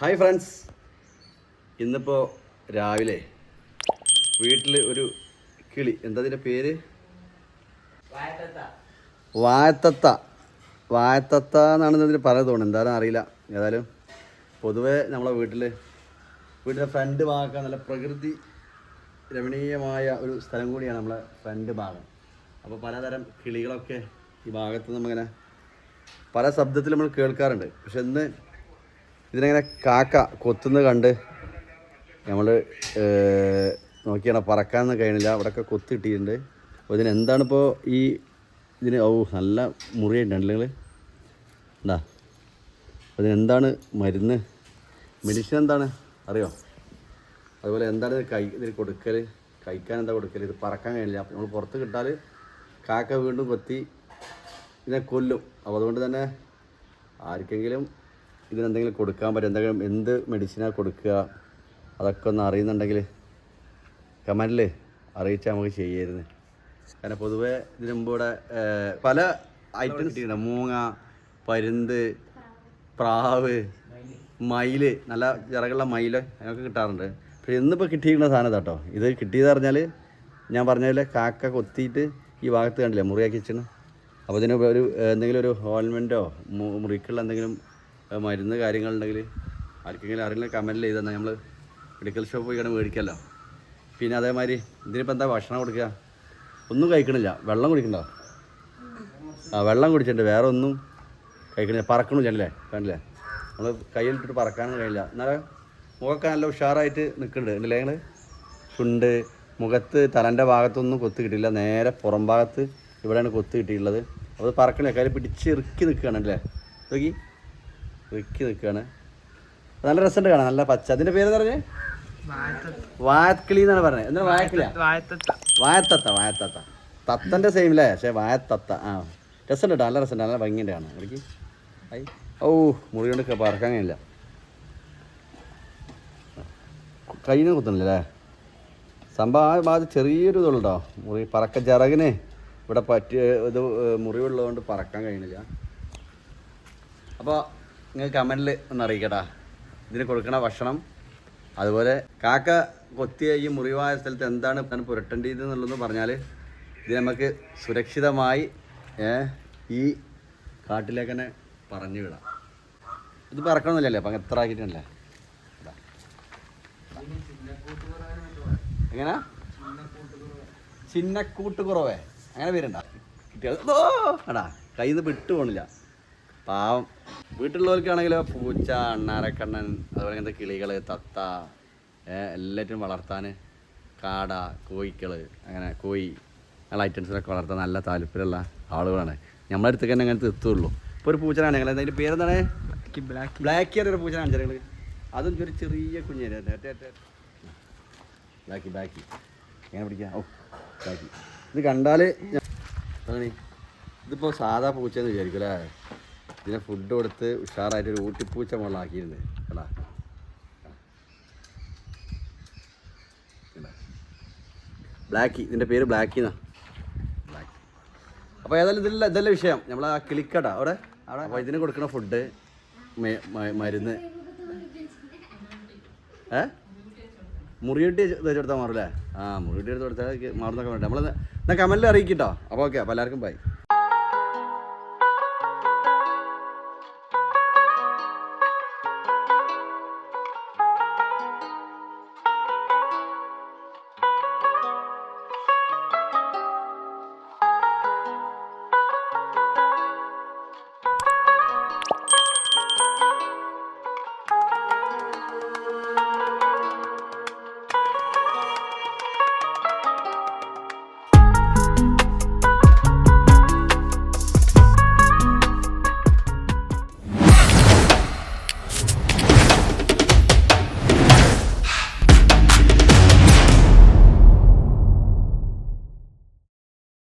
Hi friends ഇന്നിപ്പോൾ രാവിലെ വീട്ടിൽ ഒരു കിളി. എന്താ അതിന്റെ പേര്? വായത്തത്ത. വായത്തത്ത. എന്നാണ് ഇതിന് പറയുന്നത് തോന്നുന്നു എന്തായാലും അറിയില്ല. ഏതായാലും പൊതുവേ നമ്മളെ വീട്ടിൽ വീട്ടിലെ ഫ്രണ്ട് ഭാഗം നല്ല പ്രകൃതി രമണീയമായ ഒരു സ്ഥലം കൂടിയാണ് നമ്മളെ ഫ്രണ്ട് ഭാഗം. അപ്പോൾ പലതരം കിളികളൊക്കെ ഈ ഭാഗത്ത് നമ്മളിങ്ങനെ പല ശബ്ദത്തിൽ നമ്മൾ കേൾക്കാറുണ്ട്. പക്ഷെ ഇന്ന് ഇതിനെങ്ങനെ കാക്ക കൊത്തുന്നത് കണ്ട് നമ്മൾ നോക്കിയാണ് പറക്കാനൊന്നും കഴിയണില്ല. അവിടെയൊക്കെ കൊത്തിട്ടിട്ടുണ്ട് അപ്പോൾ ഇതിനെന്താണിപ്പോൾ ഈ ഇതിന് ഓ നല്ല മുറിയുണ്ടല്ലേ നിങ്ങൾ എന്താ അപ്പോൾ ഇതിനെന്താണ് മരുന്ന്? മെഡിസിൻ എന്താണ്? അറിയോ? അതുപോലെ എന്താണ് ഇത് കൈ ഇതിൽ കൊടുക്കൽ കഴിക്കാൻ എന്താ കൊടുക്കൽ ഇത് പറക്കാൻ കഴിയില്ല അപ്പോൾ നമ്മൾ പുറത്ത് കിട്ടാൽ കാക്ക വീണ്ടും കൊത്തി ഇതിനെ കൊല്ലും. അപ്പോൾ അതുകൊണ്ട് തന്നെ ആർക്കെങ്കിലും ഇതിനെന്തെങ്കിലും കൊടുക്കാൻ പറ്റും? എന്തെങ്കിലും എന്ത് മെഡിസിനാണ് കൊടുക്കുക? അതൊക്കെ ഒന്ന് അറിയുന്നുണ്ടെങ്കിൽ കമന്റിൽ അറിയിച്ചാൽ നമുക്ക് ചെയ്യായിരുന്നു. കാരണം പൊതുവേ ഇതിനു മുമ്പ് ഇവിടെ പല ഐറ്റംസ് കിട്ടിയിട്ടുണ്ട് മൂങ്ങ പരുന്ത് പ്രാവ് മയിൽ നല്ല ചിറകുള്ള മയിൽ അതൊക്കെ കിട്ടാറുണ്ട്. പക്ഷേ ഇന്നിപ്പോൾ കിട്ടിയിരിക്കുന്ന സാധനം കേട്ടോ ഇത് കിട്ടിയത് പറഞ്ഞാൽ ഞാൻ പറഞ്ഞ പോലെ കാക്ക കൊത്തിയിട്ട് ഈ ഭാഗത്ത് കണ്ടില്ലേ? മുറിയാക്കി വെച്ചിന് അപ്പോൾ ഇതിന് ഒരു എന്തെങ്കിലും ഒരു ഹോൾമെന്റോ മുറിക്കുള്ള എന്തെങ്കിലും മരുന്ന് കാര്യങ്ങളുണ്ടെങ്കിൽ ആർക്കെങ്കിലും അറിയില്ല കമന്റിൽ തന്നെ നമ്മൾ മെഡിക്കൽ ഷോപ്പ് പോയി കണ്ട് മേടിക്കാമല്ലോ പിന്നെ അതേമാതിരി ഇതിനിപ്പോൾ എന്താ ഭക്ഷണം കൊടുക്കുക ഒന്നും കഴിക്കണില്ല. വെള്ളം കുടിക്കണ്ടോ? ആ വെള്ളം കുടിച്ചിട്ടുണ്ട്. വേറെ ഒന്നും കഴിക്കണില്ല. പറക്കണില്ലേ കണ്ടില്ലേ? നമ്മൾ കയ്യിലിട്ടിട്ട് പറക്കാനും കഴിയില്ല. എന്നാലും മുഖമൊക്കെ നല്ല ഉഷാറായിട്ട് നിൽക്കുന്നുണ്ട്. ഉണ്ടല്ലേ നിങ്ങൾ ചുണ്ട് മുഖത്ത് തലന്റെ ഭാഗത്തൊന്നും കൊത്ത് കിട്ടിയില്ല നേരെ പുറം ഭാഗത്ത് ഇവിടെയാണ് കൊത്ത് കിട്ടിയിട്ടുള്ളത്. അപ്പോൾ പറക്കണേ. കയ്യിൽ പിടിച്ച് ഇറുക്കി നിൽക്കുകയാണ്. അല്ലേ നോക്കി. ഇറുക്കി നിൽക്കുകയാണ് നല്ല രസമുണ്ട് കാണാൻ നല്ല പച്ച. അതിന്റെ പേര് പറഞ്ഞേ? വായക്കിളി എന്നാണ് പറഞ്ഞത് എന്താ വായക്കിളി വായത്തത്ത വായത്തത്ത തത്തന്റെ സെയിം അല്ലേ പക്ഷേ വായത്തത്ത ആ. രസമുണ്ട് കേട്ടോ നല്ല രസമുണ്ട് നല്ല ഭംഗിയുണ്ട് കാണാൻ. ഇടയ്ക്ക്. ഐ. ഓ മുറി കൊണ്ട് പറക്കാൻ കഴിയില്ല. കയ്യിൽ കുത്തണില്ല അല്ലേ? സംഭവം ആ ഭാഗത്ത് ചെറിയൊരു ഇതുള്ളൂ കേട്ടോ. മുറി പറക്ക ചിറകിന് ഇവിടെ പറ്റിയ ഇത് മുറിവുള്ളതുകൊണ്ട് പറക്കാൻ കഴിയണില്ല. അപ്പോൾ നിങ്ങൾ കമന്റിൽ ഒന്ന് അറിയിക്കട്ടാ ഇതിന് കൊടുക്കണ ഭക്ഷണം അതുപോലെ കാക്ക കൊത്തിയ ഈ മുറിവായ സ്ഥലത്ത് എന്താണ് താൻ പുരട്ടേണ്ടത് എന്നുള്ളതെന്ന് പറഞ്ഞാൽ ഇത് നമുക്ക് സുരക്ഷിതമായി ഈ കാട്ടിലേക്ക് തന്നെ പറഞ്ഞു വിടാം. ഇത് പറക്കണമെന്നില്ലല്ലേ അപ്പം എത്ര ആക്കിയിട്ടല്ലേ. എങ്ങനെ? ചിന്നക്കൂട്ട് കുറവേ അങ്ങനെ പേരുണ്ട. കിട്ടിയത്. ഓ എടാ കയ്യിൽ നിന്ന് വിട്ടു പാവം. വീട്ടിലുള്ളവർക്കാണെങ്കിലോ പൂച്ച അണ്ണാരക്കണ്ണൻ അതുപോലെ ഇങ്ങനത്തെ കിളികൾ തത്ത എല്ലാറ്റും വളർത്താൻ കാട കോയിക്കൾ അങ്ങനെ കോയി അങ്ങനെ ഐറ്റംസിനൊക്കെ വളർത്താൻ നല്ല താല്പര്യമുള്ള ആളുകളാണ്. നമ്മളെ അടുത്തേക്ക് തന്നെ അങ്ങനത്തെ എത്തുള്ളൂ. ഇപ്പോൾ ഒരു പൂച്ചനാണ് ഞങ്ങൾ അതിന്റെ പേരെന്താണ്? ബ്ലാക്ക് ബ്ലാക്ക് ഒരു പൂച്ച കാണിച്ചാൽ അതും ഒരു ചെറിയ കുഞ്ഞേനെ. ബ്ലാക്കി ബ്ലാക്കി എങ്ങനെ പിടിക്കാം? ഓ ബ്ലാക്കി ഇത് കണ്ടാൽ ഇതിപ്പോൾ സാധാ പൂച്ചയെന്ന് വിചാരിക്കും അല്ലേ? ഇതിനെ ഫുഡ് കൊടുത്ത് ഉഷാറായിട്ട് ഒരു ഊട്ടിപ്പൂച്ച മുകളിലാക്കിയിരുന്നു കേടാ ബ്ലാക്കി ഇതിന്റെ പേര് ബ്ലാക്കി എന്നാ ബ്ലാക്കി അപ്പോൾ ഏതായാലും ഇതല്ല ഇതല്ല വിഷയം. നമ്മൾ ആ കിളിക്കട അവിടെ. അവിടെ അപ്പോൾ ഇതിന് കൊടുക്കുന്ന ഫുഡ് മരുന്ന്. ഏ? മുറിയൂട്ടി തേച്ച് കൊടുത്താൽ മാറില്ലേ? ആ മുറിയൂട്ടി എടുത്ത് കൊടുത്താൽ മാറുന്നൊക്കെ വേണ്ട നമ്മൾ എന്നാൽ കമലിൽ അറിയിക്കട്ടോ. അപ്പോൾ ഓക്കെ അപ്പോൾ എല്ലാവർക്കും ബൈ